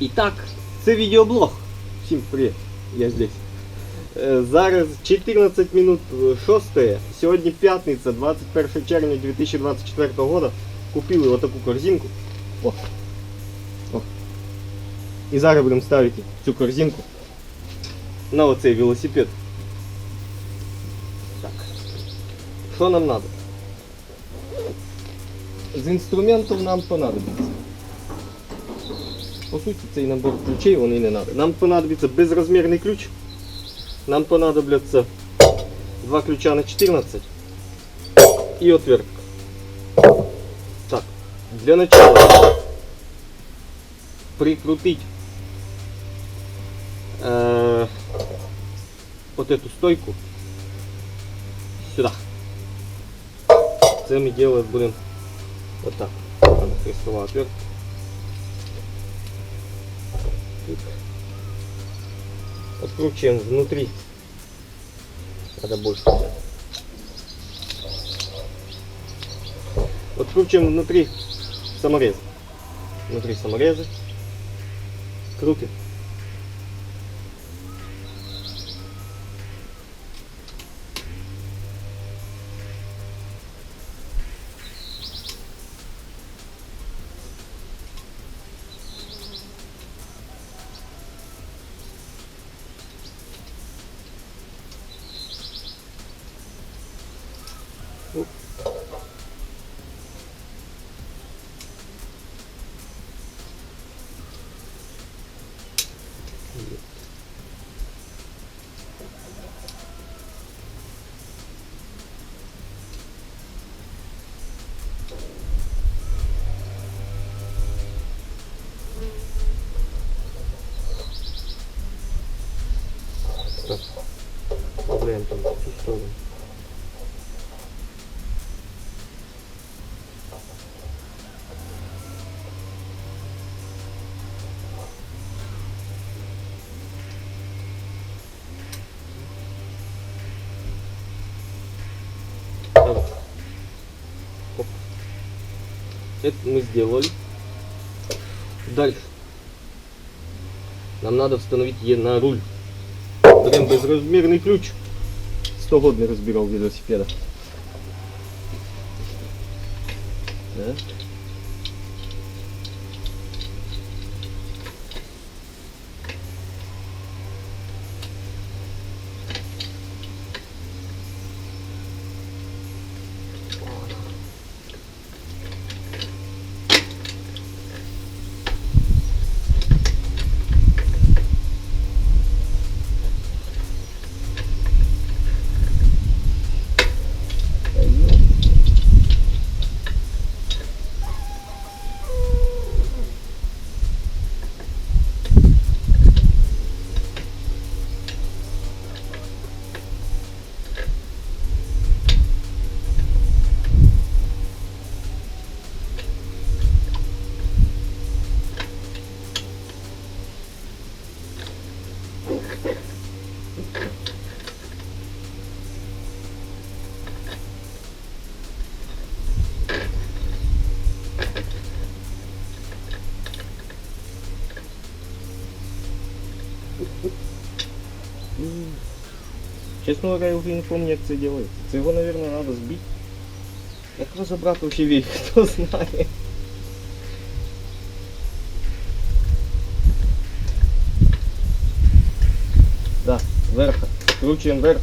І так, це відеоблог. Всім привіт, я здесь. Е, Зараз 14 минут 6. Сьогодні п'ятниця, 21 червня 2024 года. Купили отаку корзинку. О. О. І зараз будемо ставити цю корзинку на оцей велосипед. Так. Що нам треба? З інструментів нам понадобиться. По суті, цей набор ключей вони не треба. Нам понадобиться безрозмірний ключ. Нам понадобляться два ключа на 14 и отвертка. Так, для начала прикрутить э, вот эту стойку сюда. Це мы делать будем вот так. Она крестовая отвертка. Тут. Откручиваем внутри. Надо больше взять. Откручиваем внутри саморез. Внутри самореза. Крутим. Оп. Это мы сделали. Дальше. Нам надо установить ее на руль. Беремо безрозмірний ключ. samochodny rozbierał wielosipeda. Nie? велосипеда. Так. Чесно говоря, я вже не пам'ятаю, як це робиться. Це його, мабуть, треба збити. Як розібрати вообще вік, хто знає. Да, вверх. Кручуємо вверх.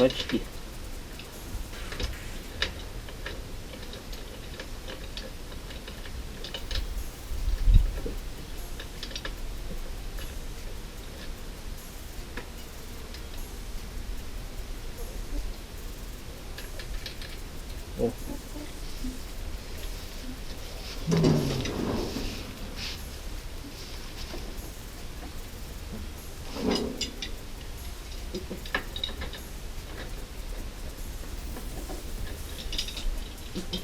Почти. О. Що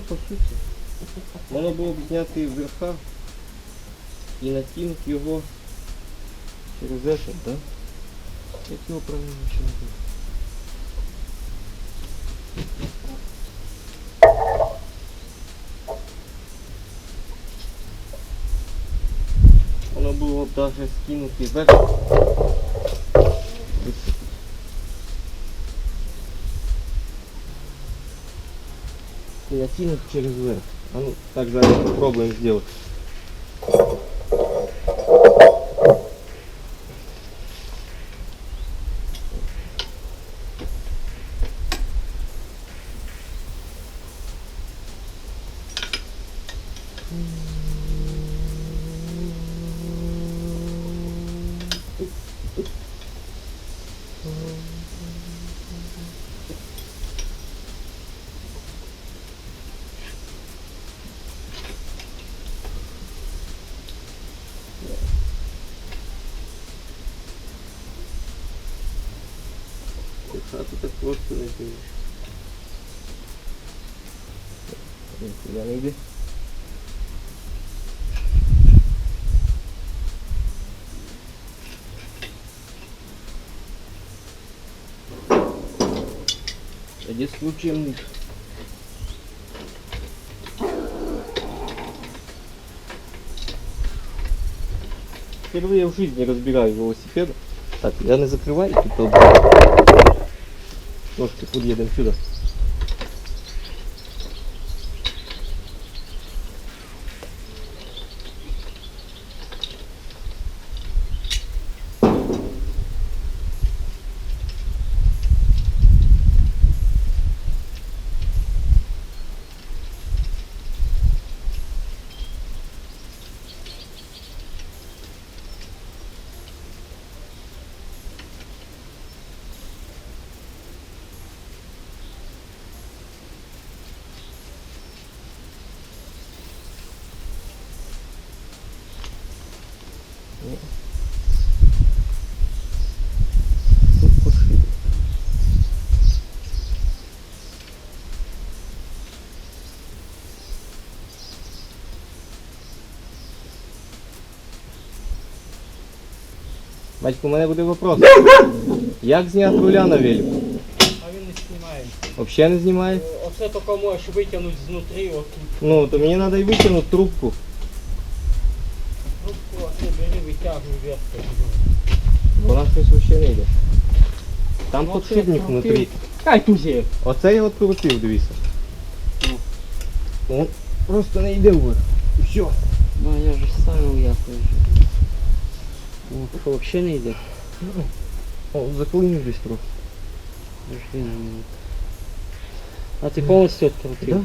по суті? Воно було б зняти верха і накинути його через этот, да? Як його правильно ще називати? Воно б даже скинути вверх. И накинуть через верх. А ну, так зараз попробуем сделать. Нифига не иди. Иди случаем Впервые в жизни разбираю велосипеды. Так, я не закрываю тут обрыв. Трошки під'їдемо Батько, у мене буде вопрос. Як зняти руля на велику? А він не знімає. Взагалі не знімає? Оце тільки можеш витягнути знутрі отут. Ну, то мені треба і витягнути трубку. Трубку, а ти бери, витягуй вверх. Вона щось взагалі не йде. Там Ну, подшипник це внутрі. Хай тузі. Оце я відкрутив, дивіться. Ну. Он просто не йде вверх. І все. Ну я ж ставив якось. Ну, що взагалі не йде? О, заклинив десь трохи. Подожди на минуту. А ти повністю відкрутив? Да.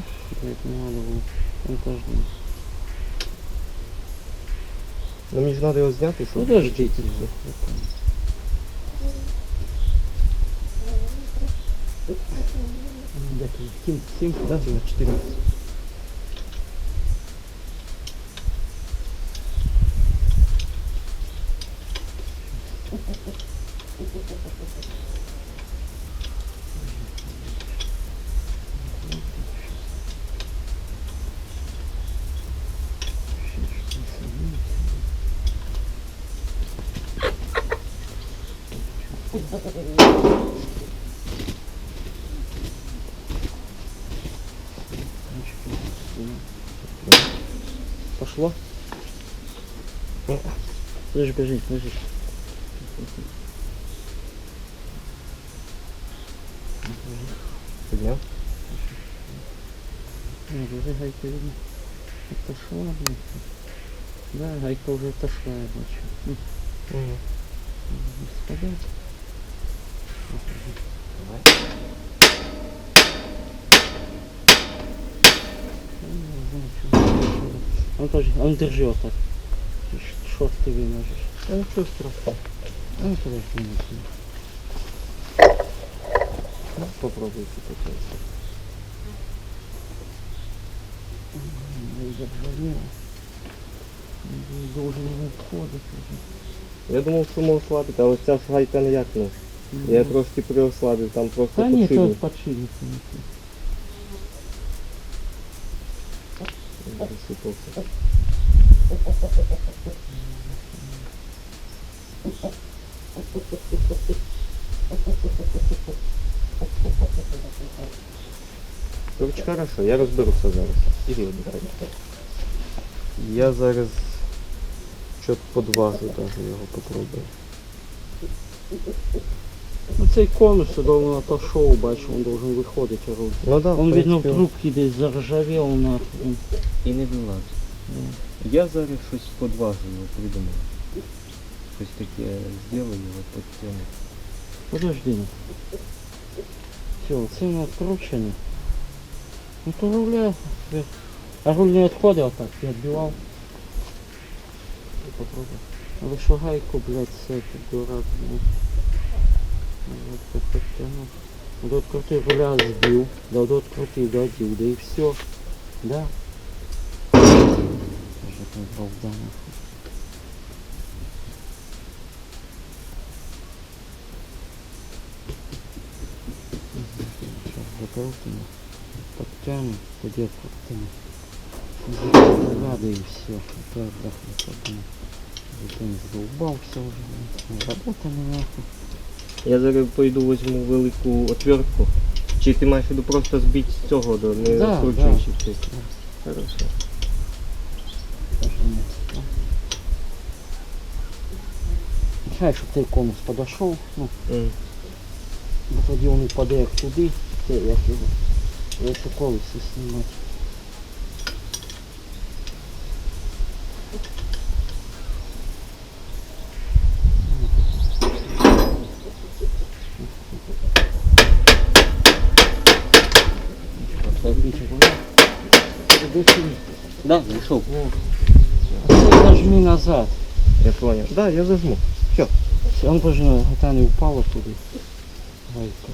Блять, не надо було. Он теж не. Ну мені ж треба його зняти, щоб... Подождите. Де ти? Ким? Сім? Да, 14. Пошло? Подожди, подожди, подожди. Підняв? Нет, уже гайка видно. Отошла, блин. Да, гайка уже отошла, я бачу. Ну, Угу. спадать. Он тоже, он держи вот так. Ш- Шов ты вымажешь. А нічого страшного. А ну подожди минуту. Ну, попробуйте потім. Ну, заржавело. Ну, Должен отходить уже. Я думав, що мов слабити, але ця ж гайка ніяк не. Я трошки приослабив, там просто Да нет, подшипник. это. Засипався. Короче, хорошо, я розберуся зараз. Іди віддихай. Я зараз що подважу даже його попробую. Ну цей конус должен отошел, бачу, он должен выходить орудие. Ну да, Он, в видно, в принципі, трубке десь заржавел нахуй. І не вилазить. Я зараз щось подважу його придумав. Щось таке зроблю його підтягну. Подожди. Все, це не откручено. Ну то руля. э, А руль не отходил так, я отбивал. Попробуй. Але що гайку, блядь, це ти дурак, ну. Вот подтянул. Вот открутил руля сбил, да вот открутил, додел, да и все. Да. Там балда нахуй. Закрутим, подтянем, где подтянем. Надо и все. Это отдохнуть. Затем задолбал все уже. блин. Работали нахуй. Я зараз пойду візьму велику отвертку. Чи ти маєш виду просто збити з цього до не Да, розкручуючи щось? Хорошо. Чай, щоб цей конус подошов, ну, М. бо тоді він упаде як туди, як його. Якщо колесо знімати. Да, зайшов. А це нажми назад. Я понял. Да, я зажму. Все, он тоже это не упало туди. Гайка.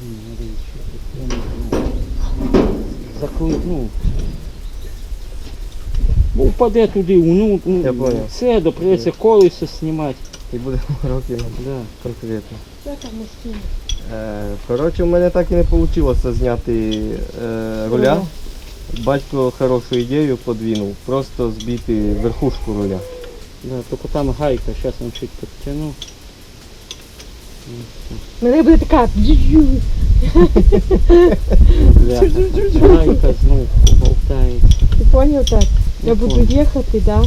Блин, надо еще прикольно. Закрыть, ну. Бо упаде туди, ну, ну Я понял. Все, да придеться колесо знімати. І буде років Да. конкретно. Що там мужчина? Е, коротше, у мене так і не вийшло зняти е, руля. Батько хорошу ідею подвинув. Просто збити верхушку руля. Да, только там гайка, сейчас он чуть подтяну. Мене буде така. Гайка знову болтається. Ти поняв так? Я буду їхати, да?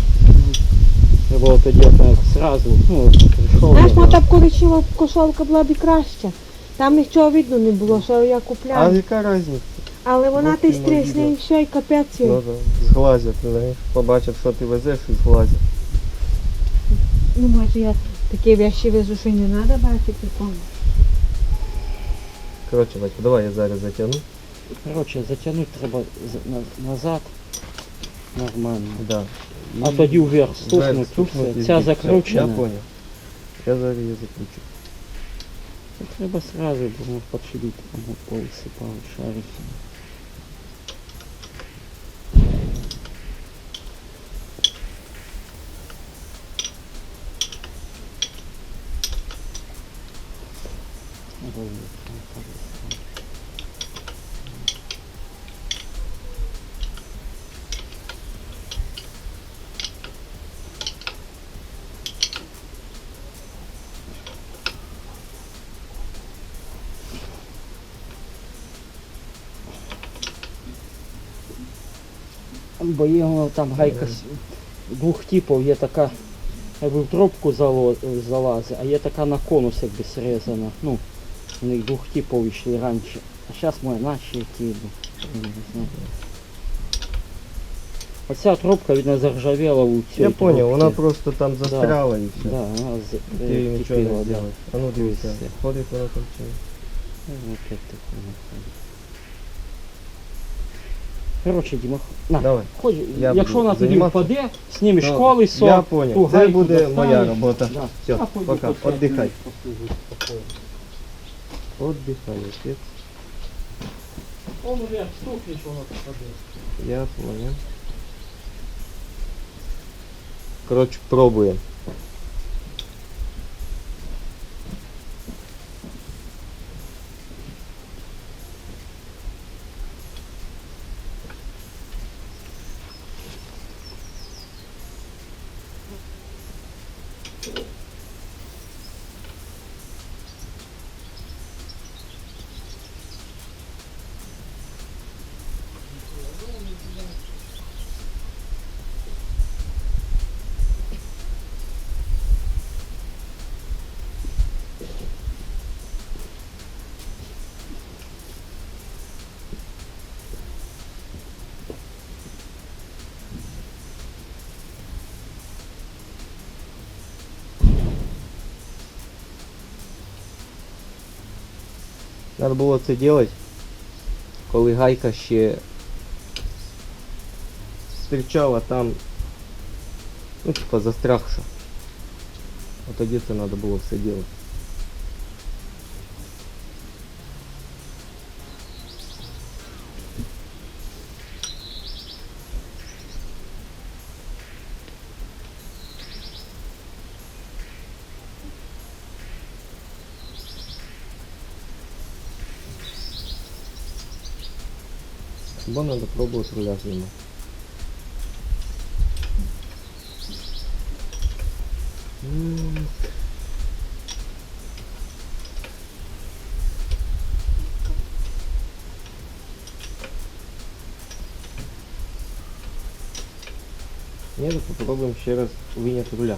Треба було тоді так сразу, ну, прийшов. Знаєш, моя коричнева кошолка була б і краща. Там нічого видно не було, що я А яка різниця? Але вона ти стрісне і все, і капець. їй. Ну, да, зглазять, знаєш. Побачать, що ти везеш і зглазять. Ну, може, я такі вещі везу, що й не треба бачити. поняв? Коротше, батько, давай я зараз затягну. Коротше, затягнути треба з- на- назад. Нормально. Да. А тоді вверх і Ця збити. закручена. Я понял. Я зараз її закручу. Це Треба сразу, може подшибити, там повисипали шарики. Ой, там повисипали. Бо є воно там гайка двох типів є така, якби в трубку залазить, а є така на конус якби срезана. Ну, у них двох типів йшли раніше. А зараз ми наші ну, я. Оця трубка, видно, заржавела у цій Я понял, вона просто там застряла і все. Да, вона з- Ти її нічого не да. А ну дивися, ходить вона там чи? Ну, опять такое находит. Короче, Дима, на, Давай. хоч, Я якщо буду вона тоді займатися. впаде, знімеш Ну, колесо, Я ту понял, це гайку буде достанеш. моя робота. Да. Все, А пойду пока, по п'ять отдыхай. минут посижу спокойно. Отдыхай, отец. Он уже як стукне, що вона попаде. Я понял. Короче, пробуем. Надо було це робити, коли гайка ще стирчала там, ну типа застрягша. От тоді це треба було все робити. надо пробовать руля знімати. М. Ні, ну попробуємо ще раз виняти руля.